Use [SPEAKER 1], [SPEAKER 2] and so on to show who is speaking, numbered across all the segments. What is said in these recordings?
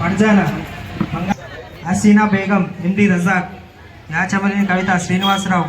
[SPEAKER 1] పడ్జాన హసీనా బేగం ఎండి రజాక్ యాచమని కవిత శ్రీనివాసరావు.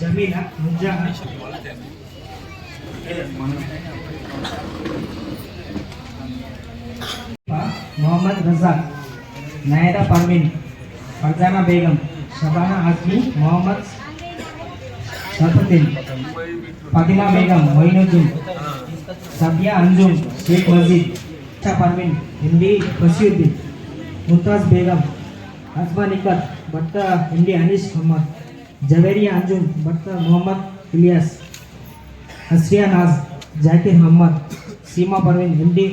[SPEAKER 1] जमीन मोहम्मद रजाक नायरा परवीन फरजाना बेगम शबाना आजमी मोहम्मद सरफुद्दीन फतिमा बेगम मोइनुद्दीन सबिया अंजुम शेख मजीद परवीन हिंदी बसीउद्दीन मुमताज बेगम આસમા નિકત વત્તા ઇન્ડી અનીસ અહમદ ઝવેરિયા અંજુમ વત્તા મોહમ્મદ ઇલિયાસ હસિયા નાઝ જાકીર અહમદ सीमा परवीन हिंदी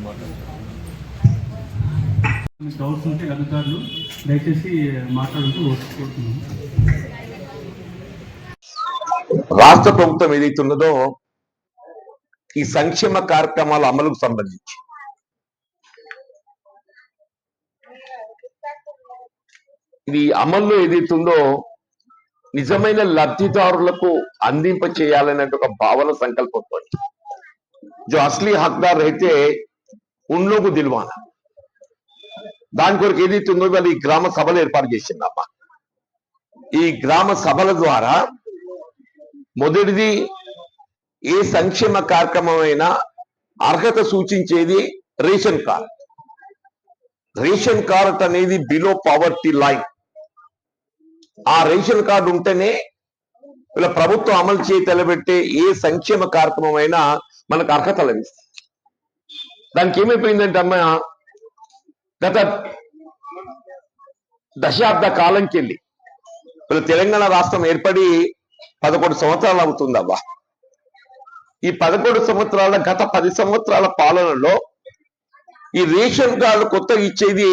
[SPEAKER 2] ಮಾತಾಡ್ತಾರೆ
[SPEAKER 3] డౌట్స్ ఉంటే అధికారులు దయచేసి మాట్లాడుతూ కోరుతున్నాను
[SPEAKER 4] రాష్ట్ర ప్రభుత్వం ఏదైతే ఉన్నదో ఈ సంక్షేమ కార్యక్రమాల అమలుకు సంబంధించి ఇది అమల్లో ఏదైతే ఉందో నిజమైన లబ్ధిదారులకు అందింప చేయాలనే ఒక భావన సంకల్పంతో जो असली हकदार रहते उन लोग को दिलवाना దాని కొరకు ఏదైతే ఉందో వాళ్ళు ఈ గ్రామ సభలు ఏర్పాటు చేసిందమ్మా. ఈ గ్రామ సభల ద్వారా మొదటిది ఏ సంక్షేమ కార్యక్రమం అయినా అర్హత సూచించేది రేషన్ కార్డ్. రేషన్ కార్డ్ అనేది బిలో పవర్టీ లైన్ ఆ రేషన్ కార్డు ఉంటేనే ఇలా ప్రభుత్వం అమలు చేయి తెలబెట్టే ఏ సంక్షేమ కార్యక్రమం అయినా మనకు అర్హత లభిస్తుంది. దానికి ఏమైపోయిందంటే అమ్మ గత దశాబ్ద కాలంకెళ్ళి తెలంగాణ రాష్ట్రం ఏర్పడి పదకొండు సంవత్సరాలు అవుతుందవ్వా ఈ పదకొండు సంవత్సరాల గత పది సంవత్సరాల పాలనలో ఈ రేషన్ కార్డు కొత్తగా ఇచ్చేది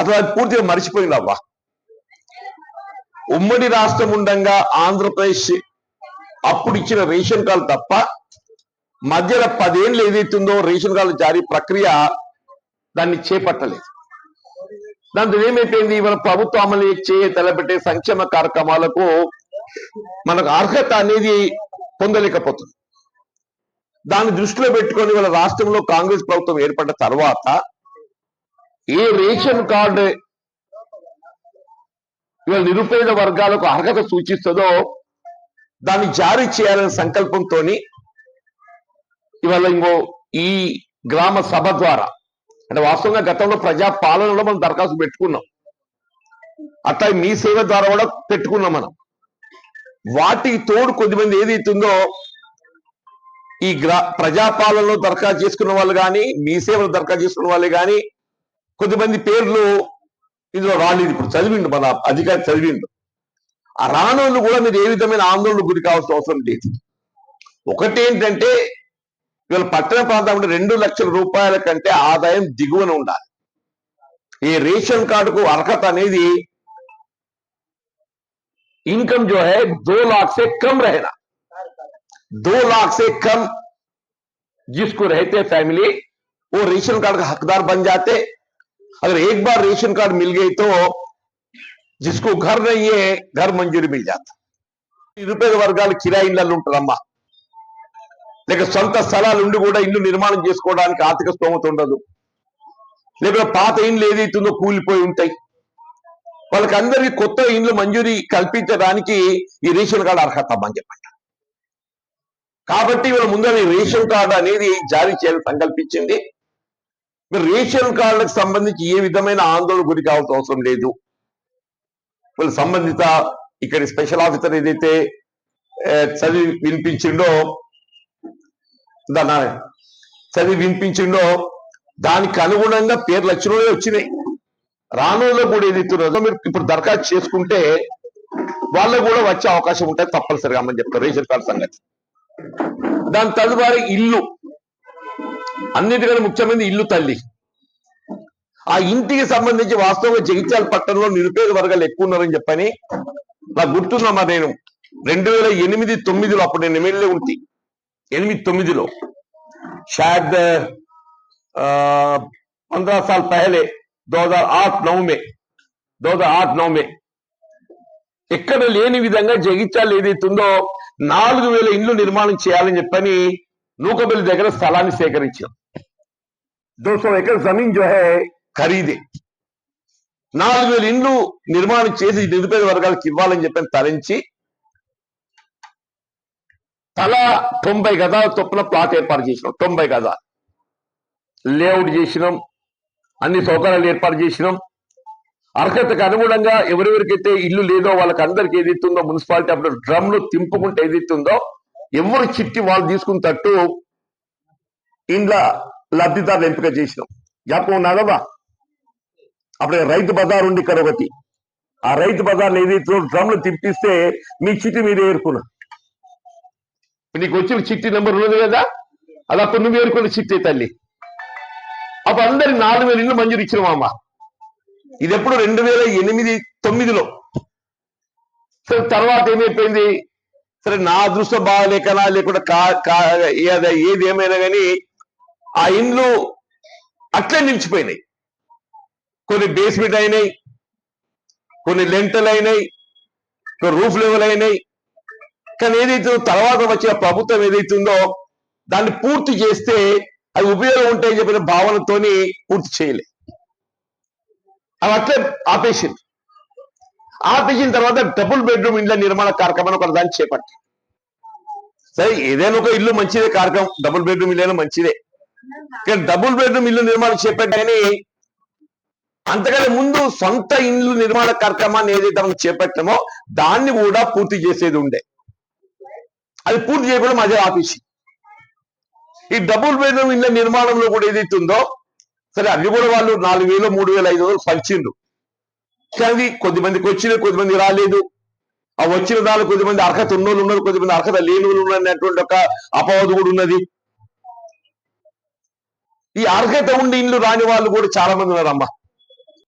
[SPEAKER 4] అసలు అది పూర్తిగా మర్చిపోయిందవ్వా ఉమ్మడి రాష్ట్రం ఉండగా ఆంధ్రప్రదేశ్ అప్పుడు ఇచ్చిన రేషన్ కార్డు తప్ప మధ్యలో పదేళ్ళు ఏదైతుందో రేషన్ కార్డు జారీ ప్రక్రియ దాన్ని చేపట్టలేదు. దాంతో ఏమైపోయింది? ఇవాళ ప్రభుత్వం అమలు చేయ తలపెట్టే సంక్షేమ కార్యక్రమాలకు మనకు అర్హత అనేది పొందలేకపోతుంది. దాన్ని దృష్టిలో పెట్టుకొని వాళ్ళ రాష్ట్రంలో కాంగ్రెస్ ప్రభుత్వం ఏర్పడ్డ తర్వాత ఏ రేషన్ కార్డు ఇవాళ నిరుపేద వర్గాలకు అర్హత సూచిస్తుందో దాన్ని జారీ చేయాలనే సంకల్పంతో ఇవాళ ఇంకో ఈ గ్రామ సభ ద్వారా అంటే వాస్తవంగా గతంలో ప్రజా పాలనలో మనం దరఖాస్తు పెట్టుకున్నాం. అట్లా మీ సేవ ద్వారా కూడా పెట్టుకున్నాం మనం. వాటికి తోడు కొద్దిమంది ఏదైతుందో ఈ గ్రా ప్రజాపాలనలో దరఖాస్తు చేసుకున్న వాళ్ళు కానీ మీ సేవలు దరఖాస్తు చేసుకున్న వాళ్ళు కానీ కొద్దిమంది పేర్లు ఇందులో రాలేదు. ఇప్పుడు చదివిండు మన అధికారి చదివిండు. ఆ రానోళ్ళు కూడా మీరు ఏ విధమైన ఆందోళన గురి కావాల్సిన అవసరం లేదు. ఒకటి ఏంటంటే ఇవాళ పట్టణ ప్రాంతం రెండు లక్షల రూపాయల కంటే ఆదాయం దిగువన ఉండాలి ఈ రేషన్ కార్డుకు అర్హత అనేది इनकम जो है दो लाख से कम रहना दो लाख से कम जिसको रहते फैमिली वो रेशन कार्ड का हकदार बन जाते अगर एक बार रेशन कार्ड मिल गई तो जिसको घर नहीं है घर मंजूरी मिल जाता నిరుపేద వర్గాలు కిరాయి ఇళ్లలో ఉంటారమ్మా లేక సొంత స్థలాలు ఉండి కూడా ఇల్లు నిర్మాణం చేసుకోవడానికి ఆర్థిక స్తోమత ఉండదు. లేకపోతే పాత ఇండ్లు ఏదైతుందో కూలిపోయి ఉంటాయి. వాళ్ళకందరికీ కొత్త ఇండ్లు మంజూరీ కల్పించడానికి ఈ రేషన్ కార్డు అర్హత అని చెప్పండి. కాబట్టి ఇవాళ ముందర రేషన్ కార్డు అనేది జారీ చేయాలని సంకల్పించింది. రేషన్ కార్డులకు సంబంధించి ఏ విధమైన ఆందోళన గురి కావాల్సిన అవసరం లేదు. వాళ్ళు సంబంధిత ఇక్కడ స్పెషల్ ఆఫీసర్ ఏదైతే చదివి వినిపించిండో దాని చదివి వినిపించిండో దానికి అనుగుణంగా పేర్లు వచ్చినవే వచ్చినాయి. రానులో కూడా ఏదైతే మీరు ఇప్పుడు దరఖాస్తు చేసుకుంటే వాళ్ళకు కూడా వచ్చే అవకాశం ఉంటుంది తప్పనిసరిగా అమ్మని చెప్తారు. రేషన్ కార్డు సంగతి. దాని తదుపరి ఇల్లు. అన్నిటికన్నా ముఖ్యమైనది ఇల్లు తల్లి. ఆ ఇంటికి సంబంధించి వాస్తవంగా జగిత్యాల పట్టణంలో నిరుపేద వర్గాలు ఎక్కువ ఉన్నారని చెప్పని. నాకు గుర్తుందమ్మా నేను. రెండు వేల ఎనిమిది తొమ్మిదిలో అప్పుడు నేను ఎమ్మెల్యే ఉంటే. ఎనిమిది తొమ్మిదిలో షాయద్ पंद्रह साल पहले 2008 नौ में 2008 నौ में ఎక్కడ లేని విధంగా జగిత్యాలు ఏదైతుందో నాలుగు వేల ఇండ్లు నిర్మాణం చేయాలని చెప్పని నూకబెల్లి దగ్గర స్థలాన్ని సేకరించాం దో సో ఎకర్ జమీన్ జో హై ఖరీదే నాలుగు వేల ఇండ్లు నిర్మాణం చేసి నిరుపేద వర్గాలకు ఇవ్వాలని చెప్పని తరించి తల తొంభై గదాల చొప్పున ప్లాట్ ఏర్పాటు చేసినాం. తొంభై గదాలు లేఅవుట్ చేసినాం. అన్ని సౌకర్యాలు ఏర్పాటు చేసినాం. అర్హతకు అనుగుణంగా ఎవరెవరికైతే ఇల్లు లేదో వాళ్ళకి అందరికి ఏదైతుందో మున్సిపాలిటీ అప్పుడు డ్రమ్లు తింపుకుంటే ఏదైతుందో ఎవరు చిట్టి వాళ్ళు తీసుకున్నట్టు ఇంట్లో ఇండ్ల లబ్ధిదారులు ఎంపిక చేసినాం. జ్ఞాపకం ఉన్నదమ్మా అప్పుడే రైతు బజార్ ఉంది ఇక్కడ ఒకటి. ఆ రైతు బజార్లు ఏదైతే డ్రమ్లు తిప్పిస్తే మీ చిట్టి మీరు ఏరుకున్నారు. నీకు వచ్చిన చిట్టి నెంబర్ ఉన్నది కదా? అది అప్పుడు నువ్వు ఏరుకున్న చిట్టి తల్లి. అప్పుడు అందరి నాలుగు వేల ఇళ్ళు మంజూరు ఇచ్చినామమ్మ ఇది ఎప్పుడు రెండు వేల ఎనిమిది తొమ్మిదిలో. సరే తర్వాత ఏమైపోయింది? సరే నా అదృష్టం బాగాలేకనా లేకుండా కా కా ఏది ఏమైనా కానీ ఆ ఇండ్లు అట్లే నిలిచిపోయినాయి. కొన్ని బేస్మెంట్ అయినాయి కొన్ని లెంటలు అయినాయి కొన్ని రూఫ్ లెవెల్ అయినాయి కానీ ఏదైతే తర్వాత వచ్చిన ప్రభుత్వం ఏదైతుందో దాన్ని పూర్తి చేస్తే అది ఉపయోగం ఉంటాయని చెప్పిన భావనతోని పూర్తి చేయలే. అవి అట్లే ఆపేసింది. ఆపేసిన తర్వాత డబుల్ బెడ్రూమ్ ఇండ్ల నిర్మాణ కార్యక్రమం ఒక దాన్ని చేపట్టి సరే ఏదైనా ఒక ఇల్లు మంచిదే కార్యక్రమం డబుల్ బెడ్రూమ్ ఇల్లు అయినా మంచిదే. కానీ డబుల్ బెడ్రూమ్ ఇల్లు నిర్మాణం చేపట్టాయని అంతకంటే ముందు సొంత ఇల్లు నిర్మాణ కార్యక్రమాన్ని ఏదైతే మనం చేపట్టామో దాన్ని కూడా పూర్తి చేసేది ఉండే. అది పూర్తి చేయకుండా అదే ఆపేసి ఈ డబుల్ బెడ్రూమ్ ఇళ్ళ నిర్మాణంలో కూడా ఏదైతే ఉందో సరే అవి కూడా వాళ్ళు నాలుగు వేలు మూడు వేల ఐదు వందలు పంచిండ్రు కానీ కొద్దిమందికి వచ్చిన కొద్దిమంది రాలేదు. ఆ వచ్చిన దానిలో కొద్దిమంది అర్హత ఉన్నోళ్ళు ఉన్నారు కొద్దిమంది అర్హత లేని వాళ్ళు ఉన్నటువంటి ఒక అపవాదు కూడా ఉన్నది. ఈ అర్హత ఉండి ఇల్లు రాని వాళ్ళు కూడా చాలా మంది ఉన్నారమ్మా.